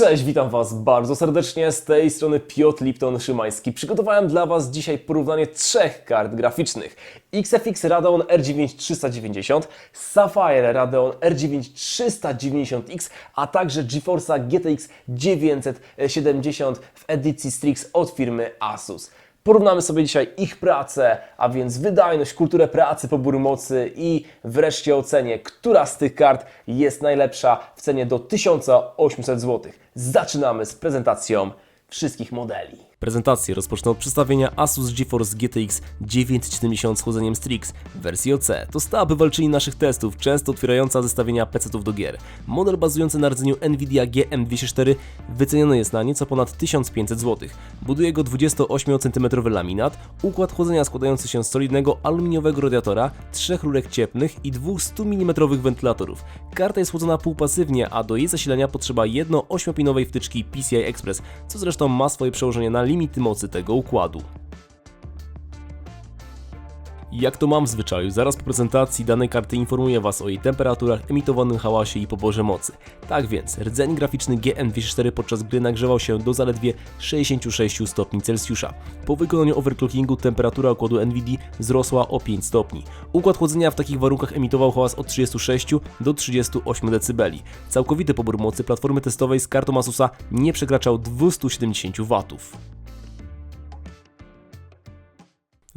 Cześć, witam Was bardzo serdecznie. Z tej strony Piotr Lipton-Szymański. Przygotowałem dla Was dzisiaj porównanie trzech kart graficznych. XFX Radeon R9 390, Sapphire Radeon R9 390X, a także GeForce GTX 970 w edycji Strix od firmy Asus. Porównamy sobie dzisiaj ich pracę, a więc wydajność, kulturę pracy, pobór mocy i wreszcie ocenię, która z tych kart jest najlepsza w cenie do 1800 zł. Zaczynamy z prezentacją wszystkich modeli. Prezentację rozpocznę od przedstawienia Asus GeForce GTX 970 z chłodzeniem Strix w wersji OC. To stała bywalczyni naszych testów, często otwierająca zestawienia PC-ów do gier. Model bazujący na rdzeniu Nvidia GM204 wyceniony jest na nieco ponad 1500 zł. Buduje go 28 cm laminat, układ chłodzenia składający się z solidnego aluminiowego radiatora, trzech rurek cieplnych i dwóch 100 mm wentylatorów. Karta jest chłodzona półpasywnie, a do jej zasilania potrzeba jedno 8-pinowej wtyczki PCI Express, co zresztą ma swoje przełożenie na limity mocy tego układu. Jak to mam w zwyczaju, zaraz po prezentacji danej karty informuję Was o jej temperaturach, emitowanym hałasie i poborze mocy. Tak więc, rdzeń graficzny GN204 podczas gry nagrzewał się do zaledwie 66 stopni Celsjusza. Po wykonaniu overclockingu temperatura układu NVIDIA wzrosła o 5 stopni. Układ chłodzenia w takich warunkach emitował hałas od 36 do 38 dB. Całkowity pobór mocy platformy testowej z kartą Asusa nie przekraczał 270 W.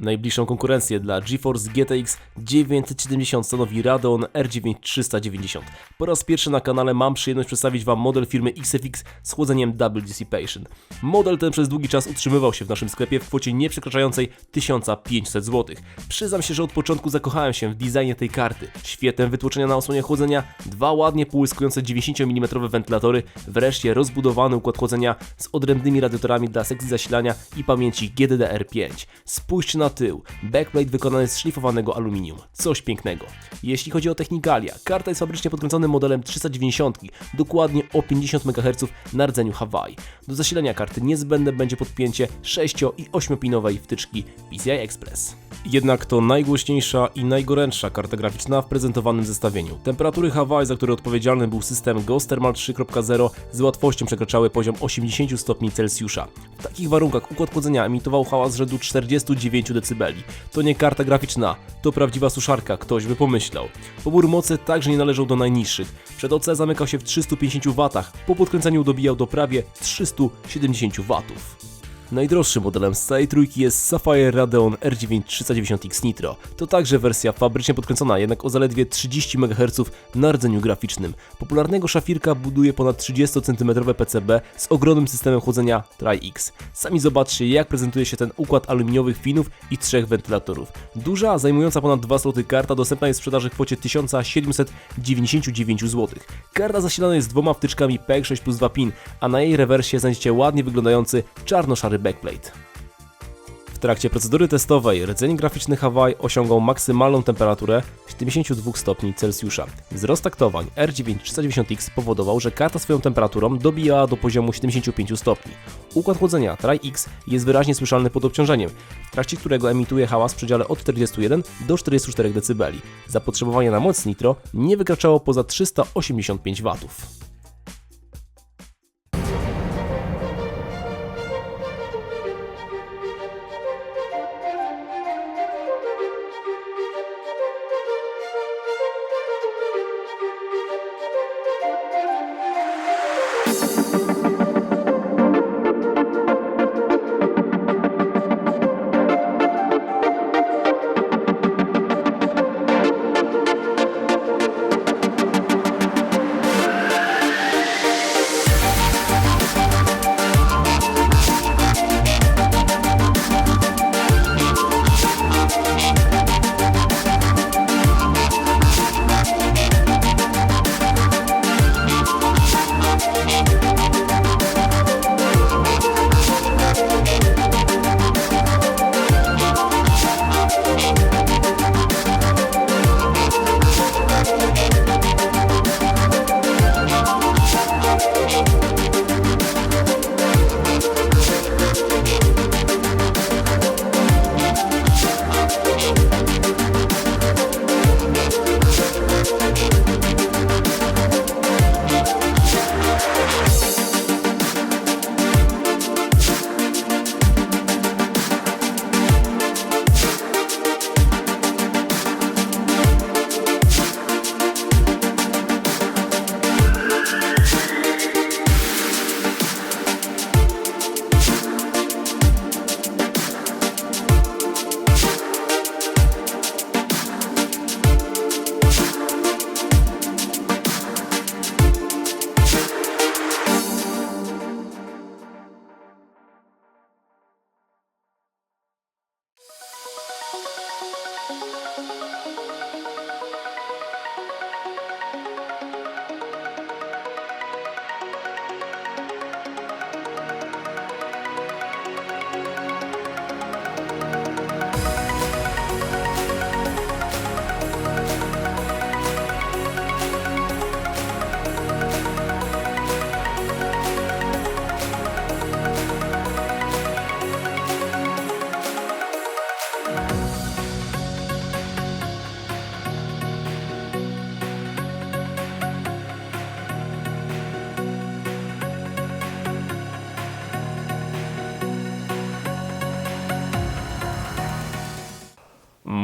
Najbliższą konkurencję dla GeForce GTX 970 stanowi Radeon R9 390. Po raz pierwszy na kanale mam przyjemność przedstawić Wam model firmy XFX z chłodzeniem Double Dissipation. Model ten przez długi czas utrzymywał się w naszym sklepie w kwocie nie przekraczającej 1500 zł. Przyznam się, że od początku zakochałem się w designie tej karty. Świetlem wytłoczenia na osłonie chłodzenia, dwa ładnie połyskujące 90 mm wentylatory, wreszcie rozbudowany układ chłodzenia z odrębnymi radiatorami dla sekcji zasilania i pamięci GDDR5. Spójrzcie na tył. Backplate wykonany z szlifowanego aluminium. Coś pięknego. Jeśli chodzi o technikalia, karta jest fabrycznie podkręconym modelem 390, dokładnie o 50 MHz na rdzeniu Hawaii. Do zasilania karty niezbędne będzie podpięcie 6 i 8-pinowej wtyczki PCI Express. Jednak to najgłośniejsza i najgorętsza karta graficzna w prezentowanym zestawieniu. Temperatury Hawaii, za które odpowiedzialny był system Ghost Thermal 3.0 z łatwością przekraczały poziom 80 stopni Celsjusza. W takich warunkach układ chłodzenia emitował hałas rzędu 49 dB. To nie karta graficzna, to prawdziwa suszarka, ktoś by pomyślał. Pobór mocy także nie należał do najniższych. Przed OC zamykał się w 350 W, po podkręceniu dobijał do prawie 370 W. Najdroższym modelem z całej trójki jest Sapphire Radeon R9 390X Nitro. To także wersja fabrycznie podkręcona, jednak o zaledwie 30 MHz na rdzeniu graficznym. Popularnego szafirka buduje ponad 30 cm PCB z ogromnym systemem chłodzenia Tri-X. Sami zobaczcie jak prezentuje się ten układ aluminiowych finów i trzech wentylatorów. Duża, zajmująca ponad 2 sloty karta dostępna jest w sprzedaży w kwocie 1799 zł. Karta zasilana jest dwoma wtyczkami PEG 6 plus 2 pin, a na jej rewersie znajdziecie ładnie wyglądający czarno-szary backplate. W trakcie procedury testowej rdzeń graficzny Hawaii osiągał maksymalną temperaturę 72 stopni Celsjusza. Wzrost taktowań R9 390X powodował, że karta swoją temperaturą dobijała do poziomu 75 stopni. Układ chłodzenia Tri-X jest wyraźnie słyszalny pod obciążeniem, w trakcie którego emituje hałas w przedziale od 41 do 44 dB. Zapotrzebowanie na moc nitro nie wykraczało poza 385 W.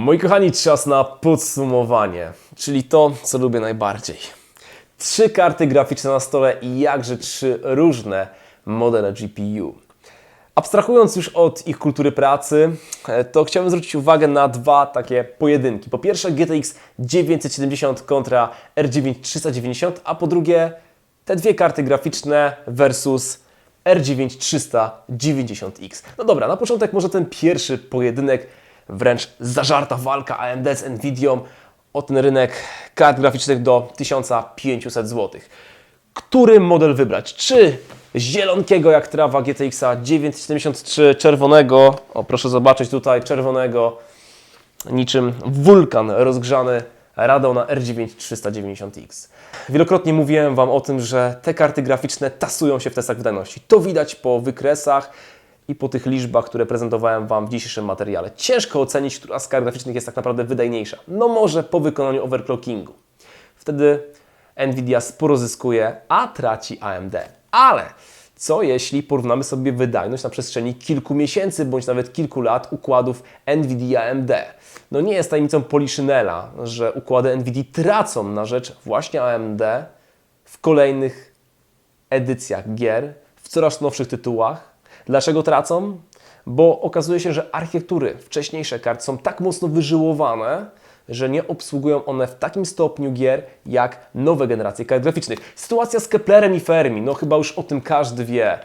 Moi kochani, czas na podsumowanie, czyli to, co lubię najbardziej. Trzy karty graficzne na stole i jakże trzy różne modele GPU. Abstrahując już od ich kultury pracy, e, to chciałbym zwrócić uwagę na dwa takie pojedynki. Po pierwsze GTX 970 kontra R9 390, a po drugie te dwie karty graficzne versus R9 390X. No dobra, na początek może ten pierwszy pojedynek, wręcz zażarta walka AMD z Nvidią o ten rynek kart graficznych do 1500 zł. Który model wybrać? Czy zielonkiego jak trawa GTX 973, czerwonego, o proszę zobaczyć tutaj, czerwonego, niczym wulkan rozgrzany Radeon R9 390X. Wielokrotnie mówiłem Wam o tym, że te karty graficzne tasują się w testach wydajności. To widać po wykresach i po tych liczbach, które prezentowałem Wam w dzisiejszym materiale. Ciężko ocenić, która z kart graficznych jest tak naprawdę wydajniejsza. No może po wykonaniu overclockingu. Wtedy Nvidia sporo zyskuje, a traci AMD. Ale co jeśli porównamy sobie wydajność na przestrzeni kilku miesięcy bądź nawet kilku lat układów Nvidia AMD? No nie jest tajemnicą Poliszynela, że układy Nvidia tracą na rzecz właśnie AMD w kolejnych edycjach gier, w coraz nowszych tytułach. Dlaczego tracą? Bo okazuje się, że architektury wcześniejsze kart są tak mocno wyżyłowane, że nie obsługują one w takim stopniu gier jak nowe generacje kart graficznych. Sytuacja z Keplerem i Fermi, no chyba już o tym każdy wie,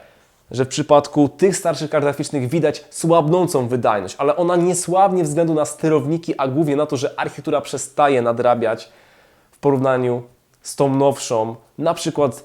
że w przypadku tych starszych kart graficznych widać słabnącą wydajność, ale ona nie słabnie względu na sterowniki, a głównie na to, że architektura przestaje nadrabiać w porównaniu z tą nowszą, na przykład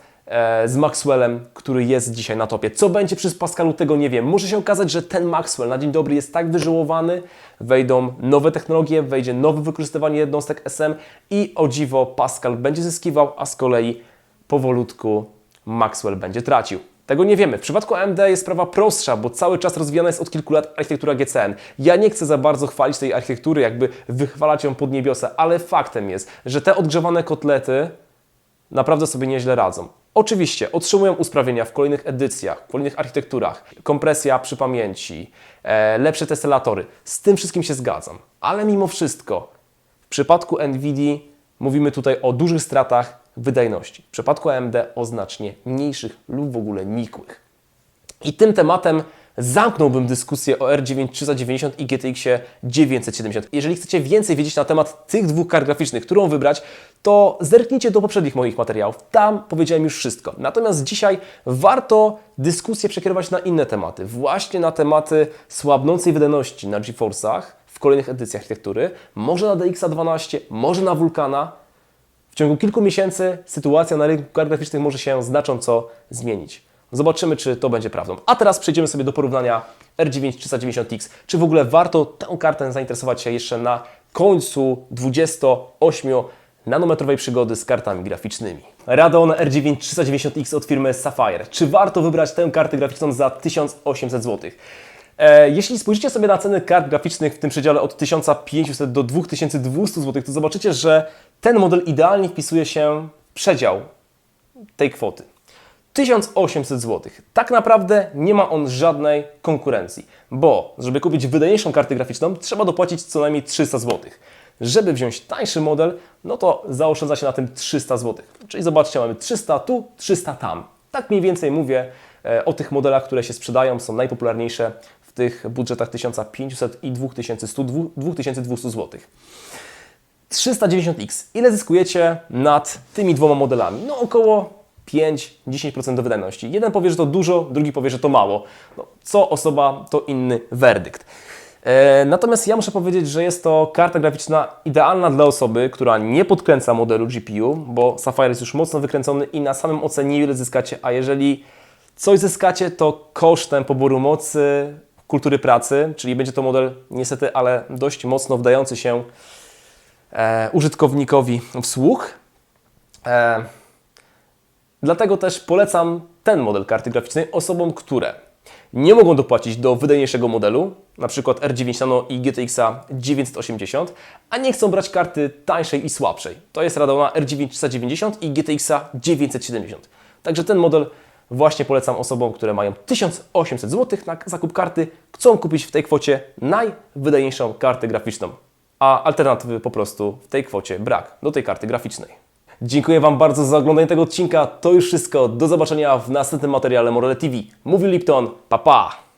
z Maxwellem, który jest dzisiaj na topie. Co będzie przy Pascalu, tego nie wiem. Może się okazać, że ten Maxwell na dzień dobry jest tak wyżyłowany, wejdą nowe technologie, wejdzie nowe wykorzystywanie jednostek SM i o dziwo Pascal będzie zyskiwał, a z kolei powolutku Maxwell będzie tracił. Tego nie wiemy. W przypadku AMD jest sprawa prostsza, bo cały czas rozwijana jest od kilku lat architektura GCN. Ja nie chcę za bardzo chwalić tej architektury, jakby wychwalać ją pod niebiosa, ale faktem jest, że te odgrzewane kotlety naprawdę sobie nieźle radzą. Oczywiście otrzymują usprawnienia w kolejnych edycjach, w kolejnych architekturach, kompresja przy pamięci, e, lepsze testelatory. Z tym wszystkim się zgadzam. Ale mimo wszystko, w przypadku NVIDIA mówimy tutaj o dużych stratach wydajności. W przypadku AMD o znacznie mniejszych lub w ogóle nikłych. I tym tematem zamknąłbym dyskusję o R9 390 i GTX 970. Jeżeli chcecie więcej wiedzieć na temat tych dwóch kart graficznych, którą wybrać, to zerknijcie do poprzednich moich materiałów. Tam powiedziałem już wszystko. Natomiast dzisiaj warto dyskusję przekierować na inne tematy. Właśnie na tematy słabnącej wydajności na GeForce'ach w kolejnych edycjach architektury, może na DX12, może na Vulkana. W ciągu kilku miesięcy sytuacja na rynku kart graficznych może się znacząco zmienić. Zobaczymy, czy to będzie prawdą. A teraz przejdziemy sobie do porównania R9 390X. Czy w ogóle warto tę kartę zainteresować się jeszcze na końcu 28 nanometrowej przygody z kartami graficznymi. Radeon R9 390X od firmy Sapphire. Czy warto wybrać tę kartę graficzną za 1800 zł? E, jeśli spojrzycie sobie na ceny kart graficznych w tym przedziale od 1500 do 2200 zł, to zobaczycie, że ten model idealnie wpisuje się w przedział tej kwoty. 1800 zł. Tak naprawdę nie ma on żadnej konkurencji, bo żeby kupić wydajniejszą kartę graficzną, trzeba dopłacić co najmniej 300 zł. Żeby wziąć tańszy model, no to zaoszczędza się na tym 300 zł. Czyli zobaczcie, mamy 300 tu, 300 tam. Tak mniej więcej mówię e, o tych modelach, które się sprzedają, są najpopularniejsze w tych budżetach 1500 i 2100, 2200 zł. 390X. Ile zyskujecie nad tymi dwoma modelami? No około 5-10% do wydajności. Jeden powie, że to dużo, drugi powie, że to mało. No, co osoba, to inny werdykt. E, natomiast ja muszę powiedzieć, że jest to karta graficzna idealna dla osoby, która nie podkręca modelu GPU, bo Sapphire jest już mocno wykręcony i na samym OC niewiele zyskacie, a jeżeli coś zyskacie, to kosztem poboru mocy, kultury pracy, czyli będzie to model niestety, ale dość mocno wdający się e, użytkownikowi w słuch. E, Dlatego też polecam ten model karty graficznej osobom, które nie mogą dopłacić do wydajniejszego modelu, przykład R9 Nano i GTX 980, a nie chcą brać karty tańszej i słabszej. To jest Radeona R9 390 i GTX 970. Także ten model właśnie polecam osobom, które mają 1800 zł na zakup karty, chcą kupić w tej kwocie najwydajniejszą kartę graficzną. a alternatywy po prostu w tej kwocie brak do tej karty graficznej. Dziękuję Wam bardzo za oglądanie tego odcinka. To już wszystko. Do zobaczenia w następnym materiale Morele TV. Mówił Lipton. Pa pa!